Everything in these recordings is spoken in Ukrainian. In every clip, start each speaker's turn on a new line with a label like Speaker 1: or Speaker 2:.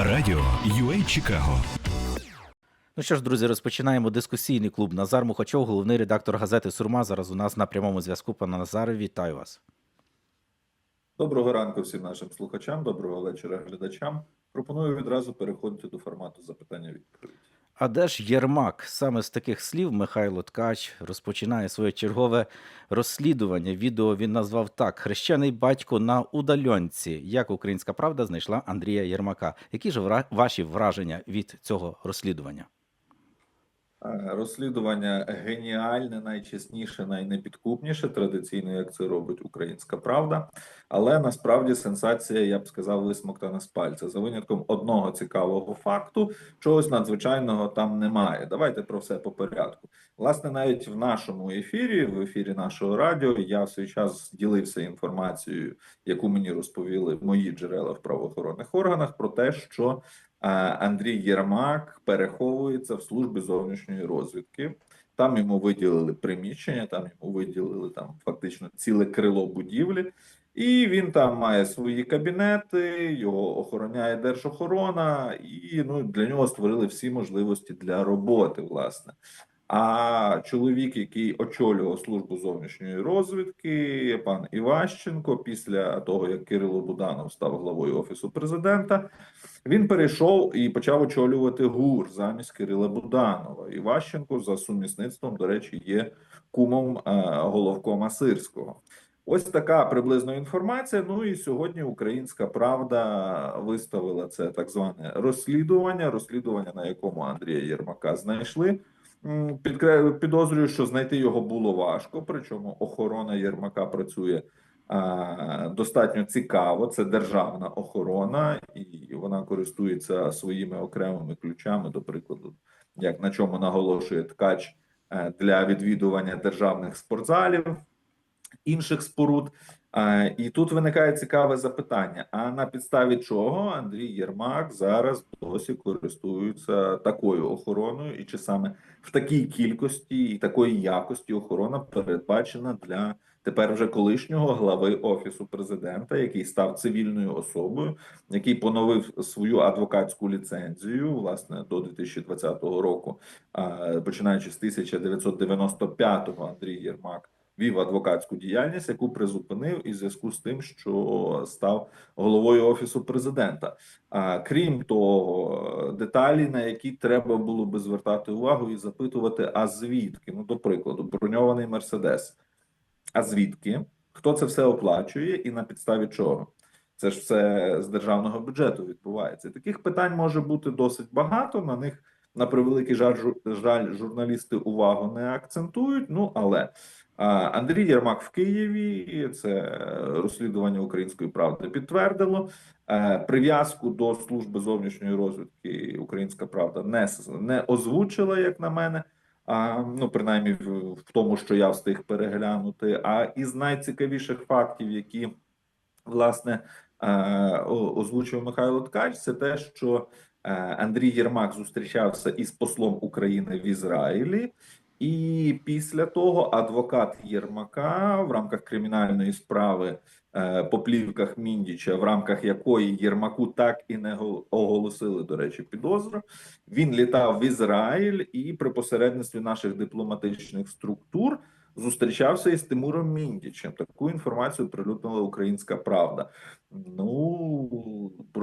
Speaker 1: Радіо UA Чикаго
Speaker 2: Ну що ж, друзі, розпочинаємо дискусійний клуб. Назар Мухачов, головний редактор газети Сурма. Зараз у нас на прямому зв'язку. Пане Назаре, вітаю вас.
Speaker 3: Доброго ранку всім нашим слухачам, доброго вечора глядачам. Пропоную відразу переходити до формату запитання відповіді.
Speaker 2: А де ж Єрмак? Саме з таких слів Михайло Ткач розпочинає своє чергове розслідування. Відео він назвав так: Хрещений батько на удальонці. Як українська правда знайшла Андрія Єрмака. Які ж ваші враження від цього розслідування?
Speaker 3: Е, Розслідування геніальне, найчесніше, найнепідкупніше, традиційно, як це робить українська правда. Але насправді сенсація, я б сказав, висмоктана з пальця. За винятком одного цікавого факту, чогось надзвичайного там немає. Давайте про все по порядку. Власне, навіть в нашому ефірі, в ефірі нашого радіо, я в свій час ділився інформацією, яку мені розповіли мої джерела в правоохоронних органах, про те, що Андрій Єрмак переховується в службі зовнішньої розвідки. Там йому виділили приміщення, там йому виділили там фактично ціле крило будівлі, і він там має свої кабінети, його охороняє держохорона, і ну для нього створили всі можливості для роботи, власне. А чоловік, який очолював службу зовнішньої розвідки, пан Іващенко, після того як Кирило Буданов став главою офісу президента, він перейшов і почав очолювати ГУР замість Кирила Буданова. Іващенко за сумісництвом, до речі, є кумом е, головкома Сирського. Ось така приблизно інформація. Ну і сьогодні Українська Правда виставила це так зване розслідування, розслідування, на якому Андрія Єрмака знайшли. Підозрюю, що знайти його було важко. Причому охорона Єрмака працює а, достатньо цікаво. Це державна охорона, і вона користується своїми окремими ключами, до прикладу, як на чому наголошує ткач е, для відвідування державних спортзалів, інших споруд. І тут виникає цікаве запитання: а на підставі чого Андрій Єрмак зараз досі користується такою охороною, і чи саме в такій кількості і такої якості охорона передбачена для тепер вже колишнього глави офісу президента, який став цивільною особою, який поновив свою адвокатську ліцензію власне до 2020 року, починаючи з 1995-го Андрій Єрмак вів адвокатську діяльність, яку призупинив і зв'язку з тим, що став головою офісу президента. А крім того, деталі, на які треба було би звертати увагу і запитувати, а звідки? Ну, до прикладу, броньований мерседес. А звідки? Хто це все оплачує і на підставі чого? Це ж все з державного бюджету відбувається. Таких питань може бути досить багато. На них, на превеликий жаль, жаль, журналісти увагу не акцентують. Ну але Андрій Єрмак в Києві. Це е, розслідування української правди підтвердило. Е, Прив'язку до служби зовнішньої розвідки Українська Правда не не озвучила, як на мене. А, ну, принаймні, в, тому, що я встиг переглянути. А із найцікавіших фактів, які власне е, озвучив Михайло Ткач, це те, що Андрій Єрмак зустрічався із послом України в Ізраїлі. І після того адвокат Єрмака в рамках кримінальної справи е, по плівках Міндіча, в рамках якої Єрмаку так і не го- оголосили, до речі, підозру. Він літав в Ізраїль і при посередництві наших дипломатичних структур зустрічався із Тимуром Міндічем. Таку інформацію прилюднила Українська Правда. Ну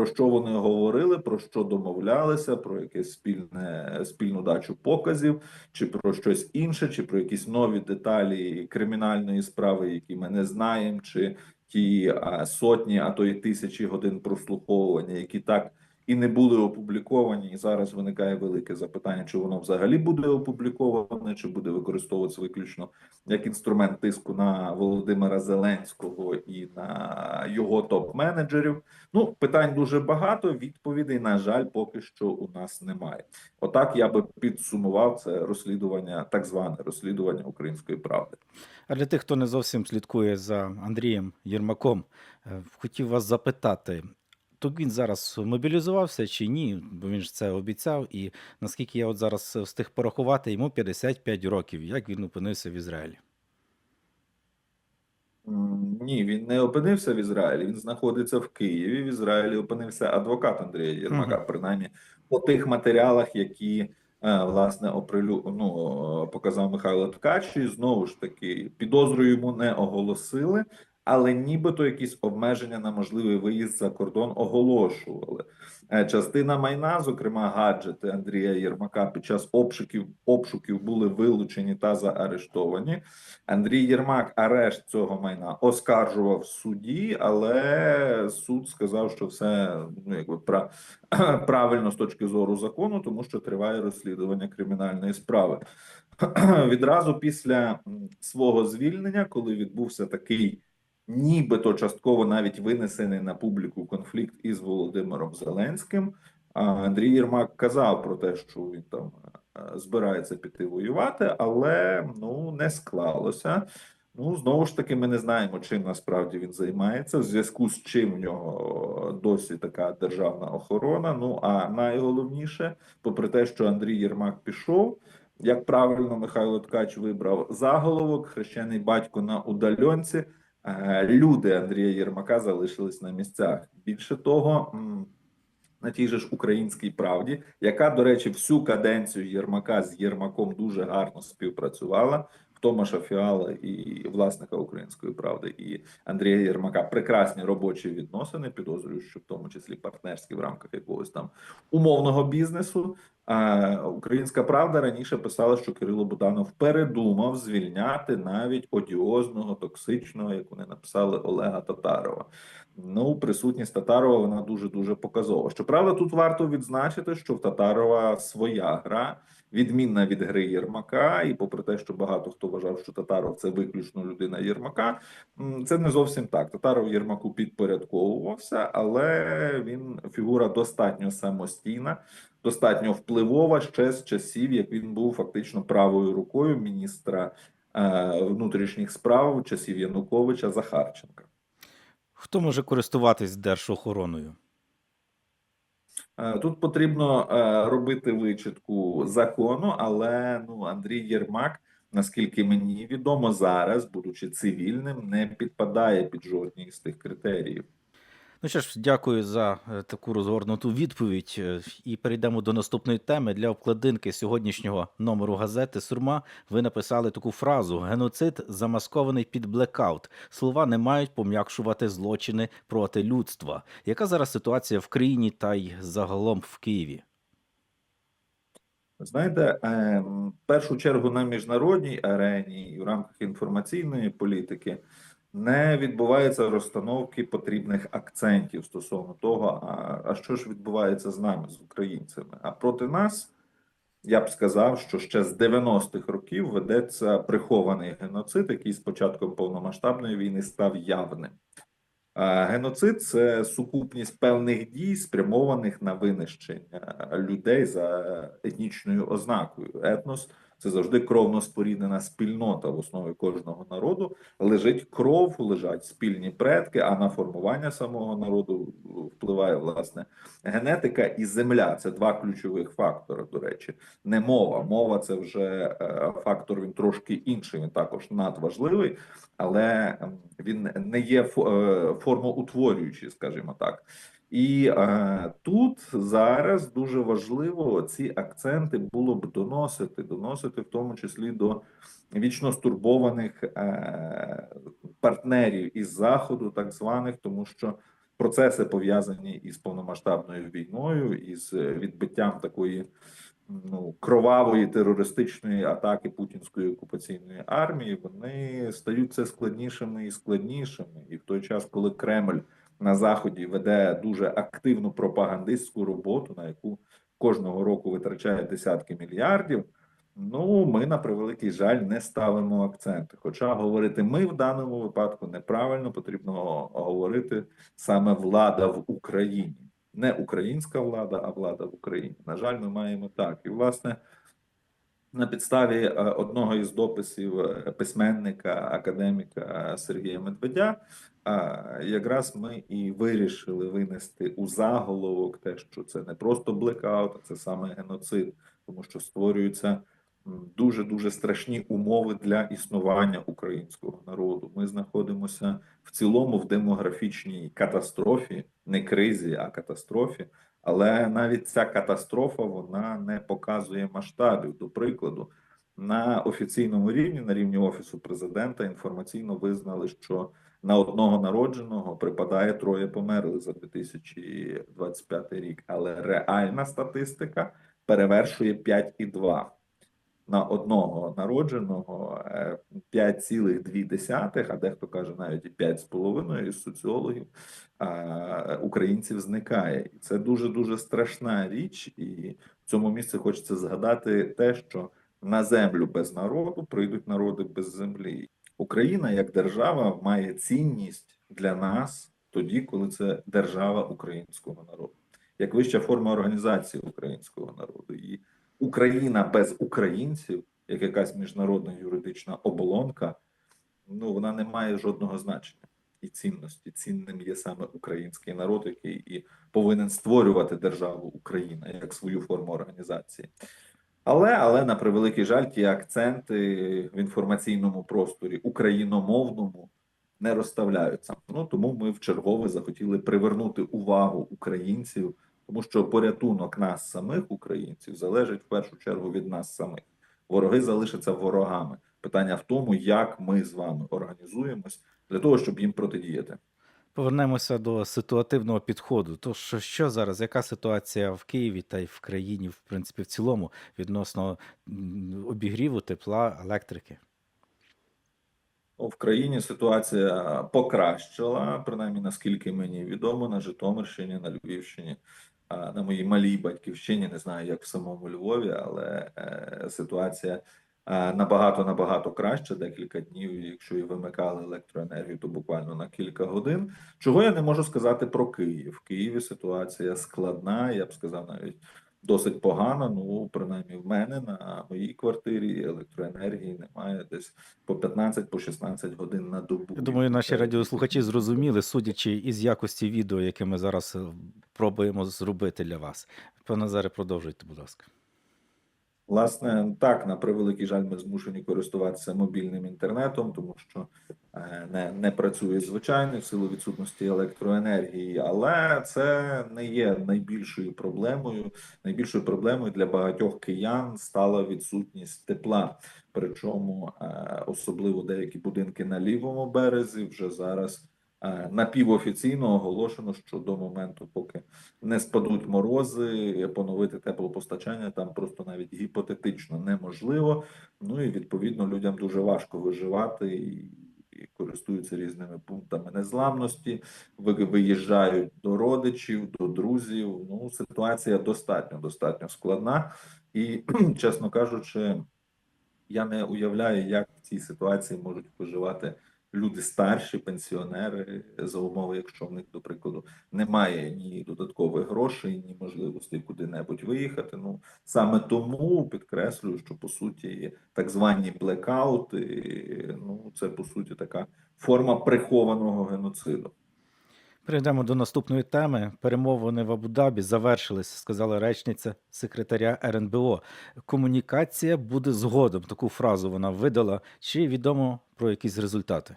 Speaker 3: що вони говорили, про що домовлялися, про якесь спільне спільну дачу показів, чи про щось інше, чи про якісь нові деталі кримінальної справи, які ми не знаємо, чи ті сотні, а то й тисячі годин прослуховування, які так і не були опубліковані. І зараз виникає велике запитання, чи воно взагалі буде опубліковане, чи буде використовуватися виключно як інструмент тиску на Володимира Зеленського і на його топ-менеджерів. Ну, питань дуже багато. Відповідей, на жаль, поки що у нас немає. Отак я би підсумував це розслідування, так зване розслідування української правди.
Speaker 2: А для тих, хто не зовсім слідкує за Андрієм Єрмаком, е, хотів вас запитати. То він зараз мобілізувався чи ні? Бо він ж це обіцяв. І наскільки я от зараз встиг порахувати, йому 55 років. Як він опинився в Ізраїлі?
Speaker 3: Ні, він не опинився в Ізраїлі, він знаходиться в Києві. В Ізраїлі опинився адвокат Андрія Єрмака, принаймні по тих матеріалах, які е, власне оприлю... ну, е, показав Михайло Ткач. І знову ж таки підозру йому не оголосили, але нібито якісь обмеження на можливий виїзд за кордон оголошували. Е, Частина майна, зокрема гаджети Андрія Єрмака, під час обшуків обшуків були вилучені та заарештовані. Андрій Єрмак арешт цього майна оскаржував в суді, але суд сказав, що все ну якби пра- правильно з точки зору закону, тому що триває розслідування кримінальної справи. Відразу після свого звільнення, коли відбувся такий, нібито частково навіть винесений на публіку конфлікт із Володимиром Зеленським, Андрій Єрмак казав про те, що він там е, збирається піти воювати, але ну не склалося. Ну знову ж таки, ми не знаємо, чим насправді він займається, в зв'язку з чим в нього досі така державна охорона. Ну а найголовніше, попри те, що Андрій Єрмак пішов, як правильно Михайло Ткач вибрав заголовок, хрещений батько на удальонці. Е, Люди Андрія Єрмака залишились на місцях. Більше того, на тій же ж українській правді, яка, до речі, всю каденцію Єрмака з Єрмаком дуже гарно співпрацювала. Томаша Фіала і власника української правди і Андрія Єрмака прекрасні робочі відносини. Підозрюю, що в тому числі партнерські в рамках якогось там умовного бізнесу. А Українська правда раніше писала, що Кирило Буданов передумав звільняти навіть одіозного, токсичного, як вони написали, Олега Татарова. Ну, присутність Татарова вона дуже дуже показова. Щоправда, тут варто відзначити, що в Татарова своя гра, відмінна від гри Єрмака, і попри те, що багато хто вважав, що Татаров це виключно людина Єрмака, це не зовсім так. Татаров Єрмаку підпорядковувався, але він фігура достатньо самостійна, достатньо впливова ще з часів, як він був фактично правою рукою міністра е, внутрішніх справ часів Януковича Захарченка.
Speaker 2: Хто може користуватись держохороною?
Speaker 3: Е, Тут потрібно е, робити вичитку закону, але ну Андрій Єрмак, наскільки мені відомо, зараз, будучи цивільним, не підпадає під жодні з тих критеріїв.
Speaker 2: Ну що ж, дякую за е, таку розгорнуту відповідь. Е, І перейдемо до наступної теми. Для обкладинки сьогоднішнього номеру газети Сурма ви написали таку фразу: геноцид замаскований під блекаут. Слова не мають пом'якшувати злочини проти людства. Яка зараз ситуація в країні та й загалом в Києві?
Speaker 3: Знаєте, е, в першу чергу на міжнародній арені і в рамках інформаційної політики не відбуваються розстановки потрібних акцентів стосовно того, а, а що ж відбувається з нами, з українцями. А проти нас я б сказав, що ще з 90-х років ведеться прихований геноцид, який з початком повномасштабної війни став явним. Геноцид це сукупність певних дій, спрямованих на винищення людей за етнічною ознакою. Етнос це завжди кровно споріднена спільнота в основі кожного народу. Лежить кров, лежать спільні предки. А на формування самого народу впливає власне генетика і земля. Це два ключових фактори. До речі, не мова. Мова це вже е, фактор. Він трошки інший. Він також надважливий, але він не є е, формоутворюючий, скажімо так. І е, тут зараз дуже важливо ці акценти було б доносити, доносити в тому числі до вічно стурбованих е, партнерів із заходу, так званих, тому що процеси пов'язані із повномасштабною війною, із е, відбиттям такої ну кровавої терористичної атаки путінської окупаційної армії, вони стають все складнішими і складнішими. І в той час, коли Кремль на заході веде дуже активну пропагандистську роботу, на яку кожного року витрачає десятки мільярдів. Ну, ми на превеликий жаль не ставимо акценти. Хоча говорити ми в даному випадку неправильно потрібно говорити саме влада в Україні, не українська влада, а влада в Україні. На жаль, ми маємо так. І власне на підставі е, одного із дописів е, письменника академіка Сергія Медведя. А якраз ми і вирішили винести у заголовок те, що це не просто блекаут, а це саме геноцид, тому що створюються дуже дуже страшні умови для існування українського народу. Ми знаходимося в цілому в демографічній катастрофі, не кризі, а катастрофі. Але навіть ця катастрофа вона не показує масштабів. До прикладу, на офіційному рівні, на рівні офісу президента, інформаційно визнали, що на одного народженого припадає троє померлих за 2025 рік. Але реальна статистика перевершує 5,2 на одного народженого е, 5,2, а дехто каже навіть і 5,5 із соціологів українців зникає. І це дуже дуже страшна річ. І в цьому місці хочеться згадати те, що на землю без народу прийдуть народи без землі. Україна як держава має цінність для нас тоді, коли це держава українського народу, як вища форма організації українського народу. І Україна без українців, як якась міжнародна юридична оболонка, ну вона не має жодного значення і цінності. Цінним є саме український народ, який і повинен створювати державу Україна як свою форму організації. Але але на превеликий жаль, ті акценти в інформаційному просторі україномовному не розставляються. Ну тому ми в чергове захотіли привернути увагу українців, тому що порятунок нас самих українців залежить в першу чергу від нас самих. Вороги залишаться ворогами. Питання в тому, як ми з вами організуємось для того, щоб їм протидіяти.
Speaker 2: Повернемося до ситуативного підходу. То що, що зараз, яка ситуація в Києві та й в країні, в принципі, в цілому, відносно обігріву, тепла, електрики?
Speaker 3: Ну, В країні ситуація покращила, принаймні наскільки мені відомо, на Житомирщині, на Львівщині, на моїй малій батьківщині, не знаю, як в самому Львові, але е, ситуація набагато набагато краще. Декілька днів, якщо і вимикали електроенергію, то буквально на кілька годин. Чого я не можу сказати про Київ? В Києві ситуація складна, я б сказав навіть. Досить погано, ну принаймні в мене на моїй квартирі електроенергії немає десь по 15 по 16 годин на добу.
Speaker 2: Я думаю, наші радіослухачі зрозуміли, судячи із якості відео, яке ми зараз е, пробуємо зробити для вас. Пане Назаре, продовжуйте, будь ласка.
Speaker 3: Власне, так, на превеликий жаль, ми змушені користуватися мобільним інтернетом, тому що е, не, не працює звичайний в силу відсутності електроенергії, але це не є найбільшою проблемою. Найбільшою проблемою для багатьох киян стала відсутність тепла. Причому е, особливо деякі будинки на лівому березі вже зараз напівофіційно оголошено, що до моменту, поки не спадуть морози, поновити теплопостачання там просто навіть гіпотетично неможливо. Ну і відповідно людям дуже важко виживати і, користуються різними пунктами незламності, ви- виїжджають до родичів, до друзів. Ну, ситуація достатньо достатньо складна, і чесно кажучи, я не уявляю, як в цій ситуації можуть виживати люди старші, пенсіонери, за умови, якщо в них, до прикладу, немає ні додаткових грошей, ні можливості куди-небудь виїхати. Ну саме тому підкреслюю, що по суті так звані блекаути, ну це по суті така форма прихованого геноциду.
Speaker 2: Перейдемо до наступної теми. Перемовини в Абу-Дабі завершились, сказала речниця секретаря РНБО. Комунікація буде згодом. Таку фразу вона видала. Чи відомо про якісь результати?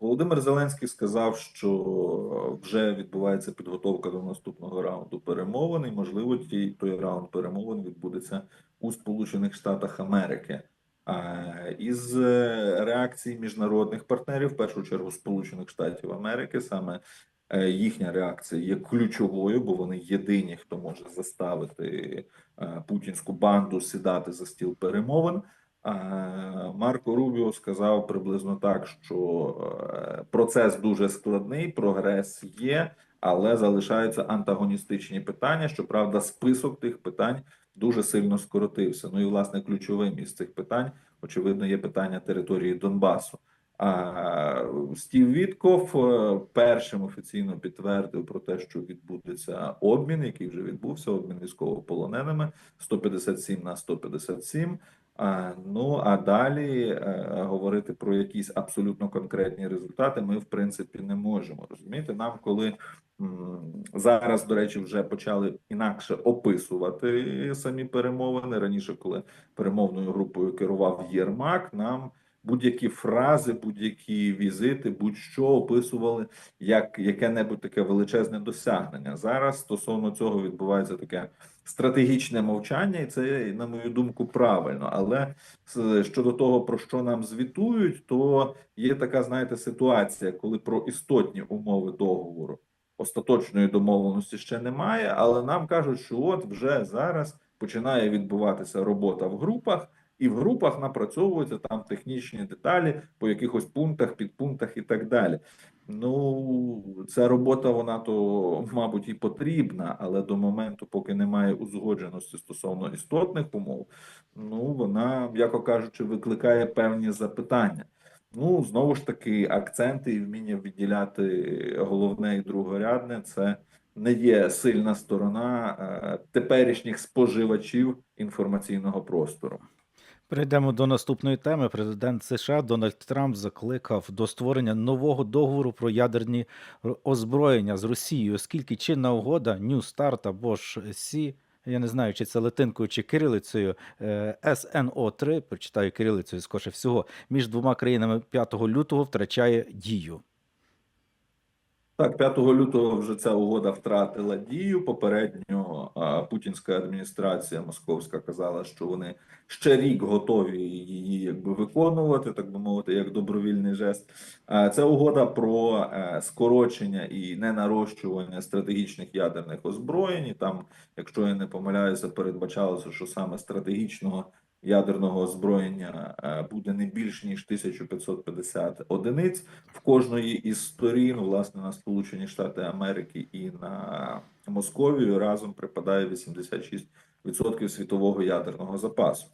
Speaker 3: Володимир Зеленський сказав, що вже відбувається підготовка до наступного раунду перемовин, і можливо, ті, той раунд перемовин відбудеться у Сполучених Штатах Америки. А із е, реакцій міжнародних партнерів, в першу чергу Сполучених Штатів Америки, саме е, їхня реакція є ключовою, бо вони єдині, хто може заставити е, путінську банду сідати за стіл перемовин. А, Марко Рубіо сказав приблизно так, що е, процес дуже складний, прогрес є, але залишаються антагоністичні питання. Щоправда, список тих питань дуже сильно скоротився. Ну і власне ключовим із цих питань, очевидно, є питання території Донбасу. А Стів Вітков е, першим офіційно підтвердив про те, що відбудеться обмін, який вже відбувся, обмін військовополоненими 157 на 157. Ну а далі е, говорити про якісь абсолютно конкретні результати ми в принципі не можемо. Розумієте, нам коли зараз, до речі, вже почали інакше описувати самі перемовини. Раніше, коли перемовною групою керував Єрмак, нам будь-які фрази, будь-які візити, будь-що описували як яке-небудь таке величезне досягнення. Зараз стосовно цього відбувається таке стратегічне мовчання, і це, на мою думку, правильно. Але щодо того, про що нам звітують, то є така, знаєте, ситуація, коли про істотні умови договору остаточної домовленості ще немає, але нам кажуть, що от вже зараз починає відбуватися робота в групах. І в групах напрацьовуються там технічні деталі по якихось пунктах, підпунктах і так далі. Ну, ця робота, вона то, мабуть, і потрібна, але до моменту, поки немає узгодженості стосовно істотних умов, ну вона, м'яко кажучи, викликає певні запитання. Ну, знову ж таки, акценти і вміння відділяти головне і другорядне це не є сильна сторона е, теперішніх споживачів інформаційного простору.
Speaker 2: Перейдемо до наступної теми. Президент США Дональд Трамп закликав до створення нового договору про ядерні озброєння з Росією, оскільки чинна угода New START або ж Сі, я не знаю, чи це латинкою чи кирилицею, е, СНО-3, прочитаю кирилицею скорше всього, між двома країнами 5 лютого втрачає дію.
Speaker 3: Так, 5 лютого вже ця угода втратила дію. Попередньо путінська адміністрація московська казала, що вони ще рік готові її якби виконувати, так би мовити, як добровільний жест. Це угода про е, скорочення і ненарощування стратегічних ядерних озброєнь. І Там, якщо я не помиляюся, передбачалося, що саме стратегічного ядерного озброєння е, буде не більш ніж 1550 одиниць в кожної із сторін, власне, на Сполучені Штати Америки і на Московію разом припадає 86% світового ядерного запасу.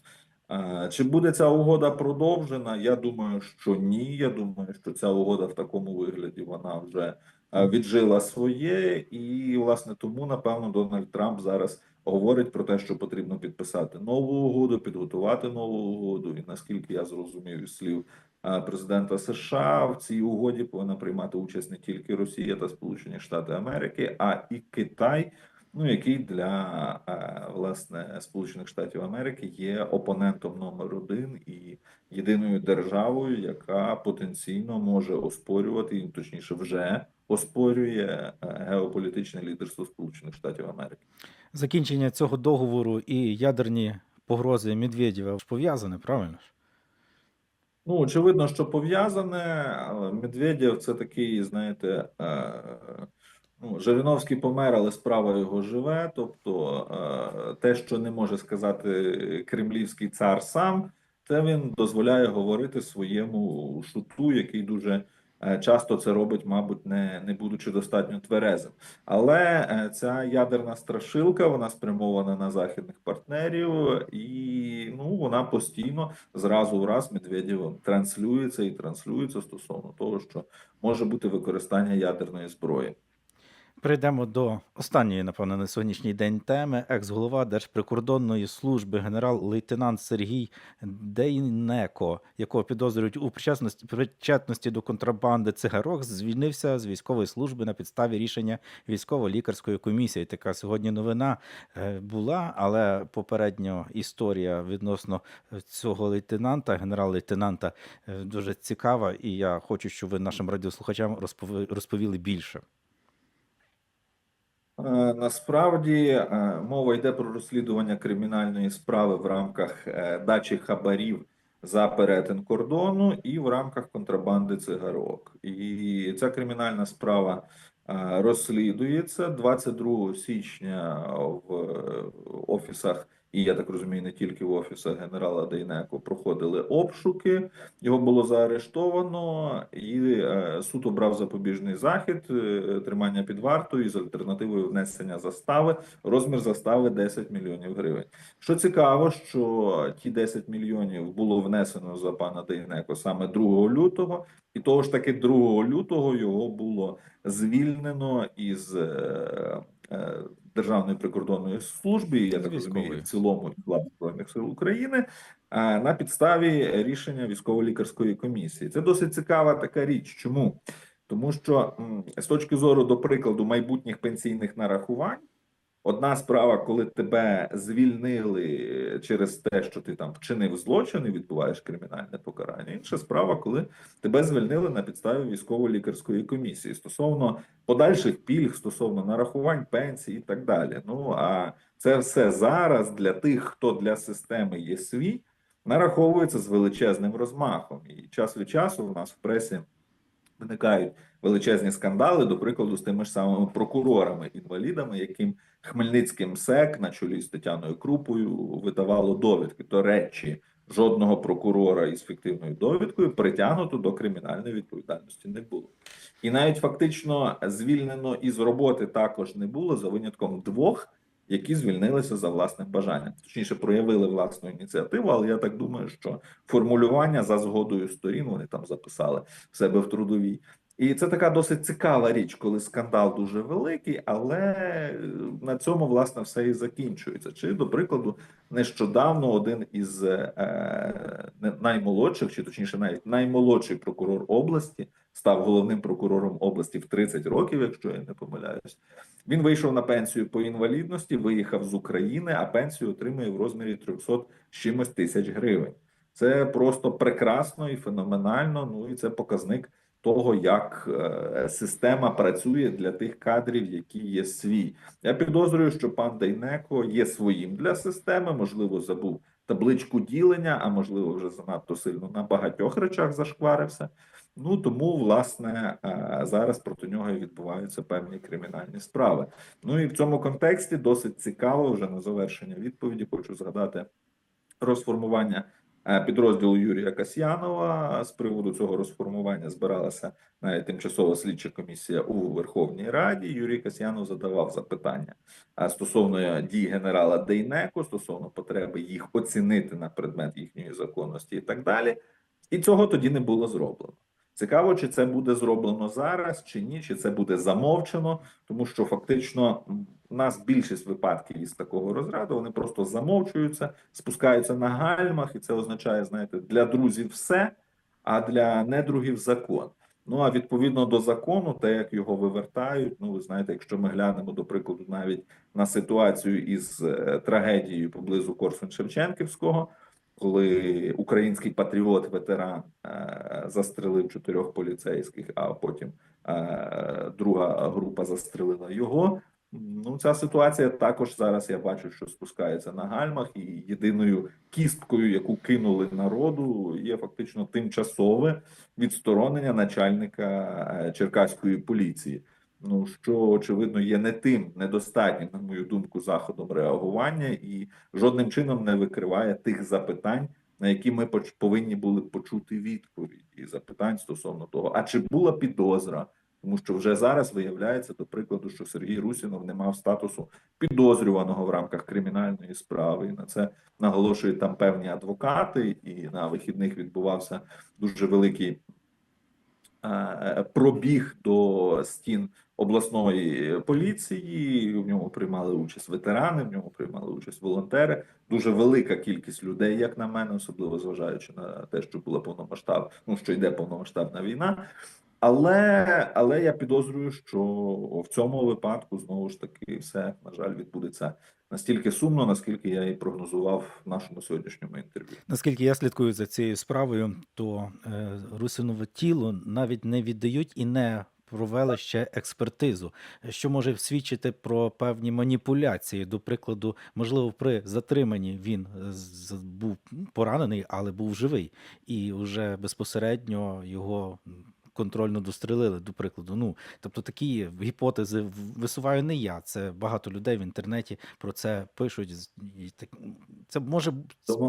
Speaker 3: Е, Чи буде ця угода продовжена? Я думаю, що ні. Я думаю, що ця угода в такому вигляді вона вже е, віджила своє, і власне тому напевно Дональд Трамп зараз говорить про те, що потрібно підписати нову угоду, підготувати нову угоду. І наскільки я зрозумів із слів е, президента США, в цій угоді повинна приймати участь не тільки Росія та Сполучені Штати Америки, а і Китай. Ну, який для е, власне Сполучених Штатів Америки є опонентом номер один і єдиною державою, яка потенційно може оспорювати, точніше, вже оспорює е, геополітичне лідерство Сполучених Штатів Америки.
Speaker 2: Закінчення цього договору і ядерні погрози Медведєва ж пов'язане, правильно ж?
Speaker 3: Ну, очевидно, що пов'язане. але Медведєв це такий, знаєте, е, ну, Жириновський помер, але справа його живе. Тобто, е, те, що не може сказати кремлівський цар сам, це він дозволяє говорити своєму шуту, який дуже часто це робить, мабуть, не, не будучи достатньо тверезим. Але е, ця ядерна страшилка вона спрямована на західних партнерів, і ну вона постійно зразу в раз Медведєвим транслюється і транслюється стосовно того, що може бути використання ядерної зброї.
Speaker 2: Перейдемо до останньої, напевно, на сьогоднішній день теми. Екс-голова Держприкордонної служби генерал-лейтенант Сергій Дейнеко, якого підозрюють у причетності, причетності до контрабанди цигарок, звільнився з військової служби на підставі рішення військово-лікарської комісії. Така сьогодні новина е, була, але попередньо історія відносно цього лейтенанта, генерал-лейтенанта, е, дуже цікава, і я хочу, щоб ви нашим радіослухачам розпові- розповіли більше.
Speaker 3: Е, Насправді е, мова йде про розслідування кримінальної справи в рамках е, дачі хабарів за перетин кордону і в рамках контрабанди цигарок. І ця кримінальна справа розслідується 22 січня в офісах. І я так розумію, не тільки в офісах генерала Дейнеко проходили обшуки. Його було заарештовано, і е, суд обрав запобіжний захід, е, тримання під вартою з альтернативою внесення застави. Розмір застави 10 мільйонів гривень. Що цікаво, що ті 10 мільйонів було внесено за пана Дейнеко саме 2 лютого, і того ж таки 2 лютого його було звільнено із. Державної прикордонної служби, я так розумію, в цілому і збройних сил України на підставі рішення військово-лікарської комісії. Це досить цікава така річ. Чому? Тому що з точки зору, до прикладу, майбутніх пенсійних нарахувань. Одна справа, коли тебе звільнили через те, що ти там вчинив злочин і відбуваєш кримінальне покарання. Інша справа, коли тебе звільнили на підставі військово-лікарської комісії стосовно подальших пільг, стосовно нарахувань пенсій і так далі. Ну а це все зараз для тих, хто для системи є свій, нараховується з величезним розмахом. І час від часу у нас в пресі виникають величезні скандали, до прикладу, з тими ж самими прокурорами-інвалідами, яким Хмельницьким МСЕК на чолі з Тетяною Крупою видавало довідки. До речі, жодного прокурора із фіктивною довідкою притягнуто до кримінальної відповідальності не було. І навіть фактично звільнено із роботи також не було за винятком двох, які звільнилися за власним бажанням. Точніше, проявили власну ініціативу, але я так думаю, що формулювання за згодою сторін вони там записали в себе в трудовій. І це така досить цікава річ, коли скандал дуже великий, але е, на цьому власне все і закінчується. Чи, до прикладу, нещодавно один із е, наймолодших, чи точніше, навіть наймолодший прокурор області став головним прокурором області в 30 років, якщо я не помиляюсь. Він вийшов на пенсію по інвалідності, виїхав з України, а пенсію отримує в розмірі 300 чимось тисяч гривень. Це просто прекрасно і феноменально. Ну і це показник того, як е, система працює для тих кадрів, які є свій. Я підозрюю, що пан Дейнеко є своїм для системи, можливо, забув табличку ділення, а можливо, вже занадто сильно на багатьох речах зашкварився. Ну тому, власне, е, зараз проти нього відбуваються певні кримінальні справи. Ну і в цьому контексті досить цікаво, вже на завершення відповіді хочу згадати розформування е, підрозділу Юрія Касьянова. З приводу цього розформування збиралася навіть тимчасова слідча комісія у Верховній Раді. Юрій Касьянов задавав запитання е, стосовно дій генерала Дейнеко, стосовно потреби їх оцінити на предмет їхньої законності і так далі. І цього тоді не було зроблено. Цікаво, чи це буде зроблено зараз, чи ні, чи це буде замовчено, тому що фактично у нас більшість випадків із такого розряду вони просто замовчуються, спускаються на гальмах, і це означає, знаєте, для друзів все, а для недругів закон. Ну а відповідно до закону, те, як його вивертають, ну ви знаєте, якщо ми глянемо до прикладу навіть на ситуацію із е, трагедією поблизу Корсун Шевченківського, коли український патріот, ветеран е, застрелив чотирьох поліцейських, а потім е, друга група застрелила його. Ну, ця ситуація також зараз я бачу, що спускається на гальмах, і єдиною кісткою, яку кинули народу, є фактично тимчасове відсторонення начальника е, черкаської поліції. Ну що очевидно є не тим недостатнім, на мою думку, заходом реагування, і жодним чином не викриває тих запитань, на які ми поч- повинні були почути відповідь, і запитань стосовно того, а чи була підозра. Тому що вже зараз виявляється, до прикладу, що Сергій Русінов не мав статусу підозрюваного в рамках кримінальної справи. І на це наголошують там певні адвокати, і на вихідних відбувався дуже великий пробіг до стін обласної поліції. В ньому приймали участь ветерани, в ньому приймали участь волонтери. Дуже велика кількість людей, як на мене, особливо зважаючи на те, що була повномасштаб, ну що йде повномасштабна війна. Але але я підозрюю, що в цьому випадку знову ж таки все на жаль відбудеться настільки сумно, наскільки я і прогнозував в нашому сьогоднішньому інтерв'ю.
Speaker 2: Наскільки я слідкую за цією справою, то е, Русинове тіло навіть не віддають і не провели ще експертизу, що може свідчити про певні маніпуляції. До прикладу, можливо, при затриманні він е, був поранений, але був живий, і вже безпосередньо його. Контрольно дострелили, до прикладу. Ну тобто такі гіпотези висуваю не я. Це багато людей в інтернеті про це пишуть. І так це може б-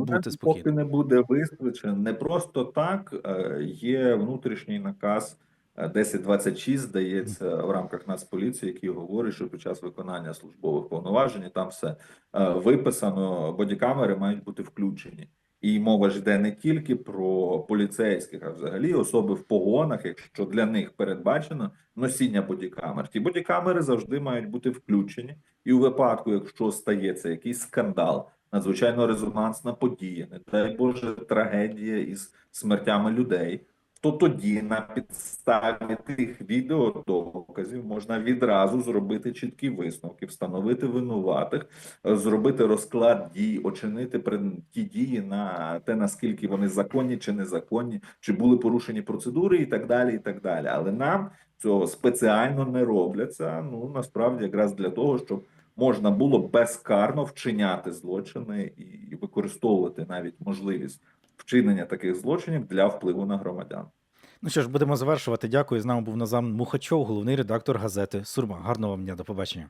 Speaker 2: бути спокійно.
Speaker 3: поки не буде визначено, не просто так е, є внутрішній наказ е, 1026, здається, в рамках Нацполіції, який говорить, що під час виконання службових повноважень там все е, виписано, бодікамери мають бути включені. І мова ж йде не тільки про поліцейських, а взагалі особи в погонах, якщо для них передбачено носіння бодікамер. Ті бодікамери завжди мають бути включені, і у випадку, якщо стається якийсь скандал надзвичайно резонансна подія, не дай Боже, трагедія із смертями людей, то тоді на підставі тих відеодоказів можна відразу зробити чіткі висновки, встановити винуватих, зробити розклад дій, очинити ті дії на те, наскільки вони законні чи незаконні, чи були порушені процедури, і так далі. І так далі. Але нам цього спеціально не робляться. Ну насправді, якраз для того, щоб можна було безкарно вчиняти злочини і використовувати навіть можливість вчинення таких злочинів для впливу на громадян.
Speaker 2: Ну що ж, будемо завершувати. Дякую. З нами був Назам Мухачов, головний редактор газети Сурма. Гарного вам дня, до побачення.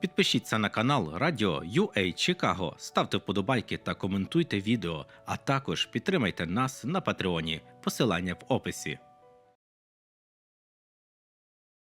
Speaker 2: Підпишіться на канал Радіо UA Чикаго, ставте вподобайки та коментуйте відео, а також підтримайте нас на Патреоні. Посилання в описі.